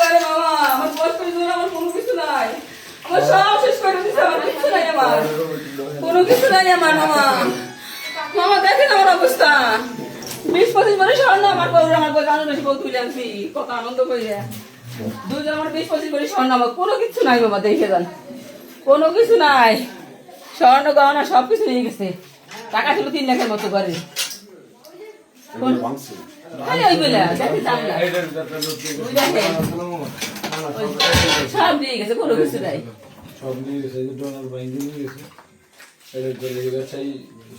ঘরে মামা, আমার জীবন আমার কোনো কিছু নাই। আমার সব শেষ করে দিচ্ছে আমার কিছু নাই আমার। কোনো কিছু নাই আমার, মামা। মামা, দেখেন আমার অবস্থা। বিশ পঁচিশ বছর স্বর্ণ আমার আমার বউ আনন্দ বেশি বউ তুলে আনছি। কত আনন্দ দুজন আমার বিশ পঁচিশ বছর স্বর্ণ আমার, কোনো কিছু নাই বাবা, দেখে যান। কোনো কিছু নাই। স্বর্ণ, গহনা সব কিছু নিয়ে গেছে। টাকা ছিল তিন লাখের মতো করে সব নিয়ে গেছে কোনো কিছু নাই সব নিয়ে গেছে ডোনার বাইন্দি নিয়ে গেছে এদের চলে গেছে সেই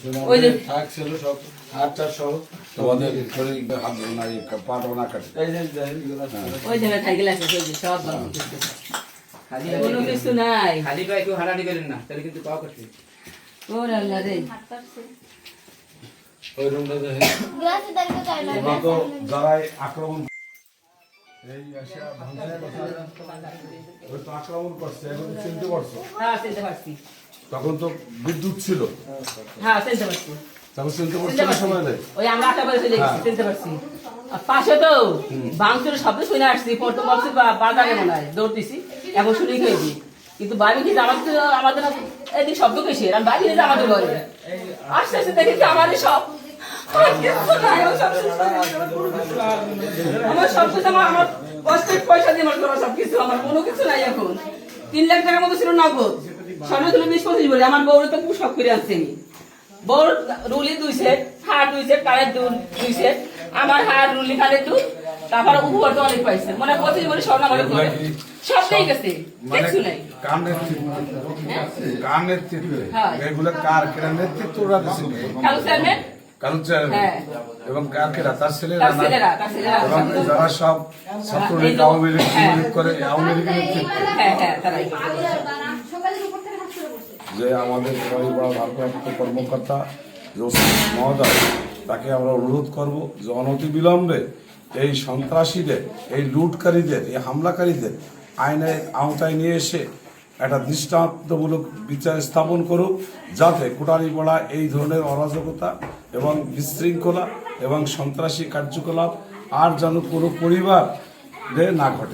সোনার ওই যে- থাক ছিল সব হাত টাট সহ তোমাদের হাত না পাটও না কাটে এই যে দেখেন এগুলো ওই জায়গায় খাই গেলে আছে ওই যে সব ভাঙে গেছে। খালি কোনো কিছু নাই খালি পায়ে কেউ হারানি করেন না তাহলে কিন্তু পাওয়া করছে ওর আল্লাহ রে ওই রুমটা দেখেন গ্লাসে দাঁড়িয়ে চাই না গত যারাই আক্রমণ এই আসিয়া ভাঙচুর করছে, ওই তো আক্রমণ করছে এখন চিনতে পারছ? হ্যাঁ চিনতে পারছি। তখন তো বিদ্যুৎ ছিল। হ্যাঁ চিনতে পারছি। তখন চিনতে পারছ না সময় নেই? ওই আমরা আটটা বাজে চলে গেছি চিনতে পারছি। পাশে তো শব্দ শুনে আসছি প্রথম ভাবছি বাজারে মনে হয় দৌড় দিছি এখন শুনে খেয়েছি কিন্তু কিন্তু আমাদের আমাদের এদিক শব্দ কেসে বাড়ি নিয়ে আমাদের ঘরে আস্তে আস্তে দেখেছি আমারই সব আমার সব হয়ে কিছু আমার আমার আমার কষ্টের পয়সা দিয়ে আমার করা সব কিছু আমার কোনো কিছু নাই এখন। তিন লাখ টাকার মতো ছিল নগদ। স্বর্ণ বিশ পঁচিশ বলে আমার বউরে তো পুষক করে আনছে আমি। বউর রুলি দুই হাড় দুই সেট কানের দুল আমার হাড় রুলি কানের দুল তারপর উপর তো অনেক পাইছে। মানে পঁচিশ বলে স্বর্ণ আমার এগুলা সব নেই গেছে মানে কিছু নাই। কার নেতৃত্ব কার নেতৃত্বে হ্যাঁ। এগুলো কার নেতৃত্ব কালু হ্যাঁ। এবং তার ছেলেরা এবং যারা সব ছাত্রলীগ আওয়ামী লীগ হ্যাঁ। করে আওয়ামী লীগের হ্যাঁ হ্যাঁ যে আমাদের ভারপ্রাপ্ত কর্মকর্তা মহোদয় তাকে আমরা অনুরোধ করব যে অনতি বিলম্বে এই সন্ত্রাসীদের এই লুটকারীদের এই হামলাকারীদের আইনের আওতায় নিয়ে এসে একটা দৃষ্টান্তমূলক বিচার স্থাপন করুক, যাতে কোটালীপাড়া এই ধরনের অরাজকতা এবং বিশৃঙ্খলা এবং সন্ত্রাসী কার্যকলাপ আর যেন কোনো পরিবার না ঘটে।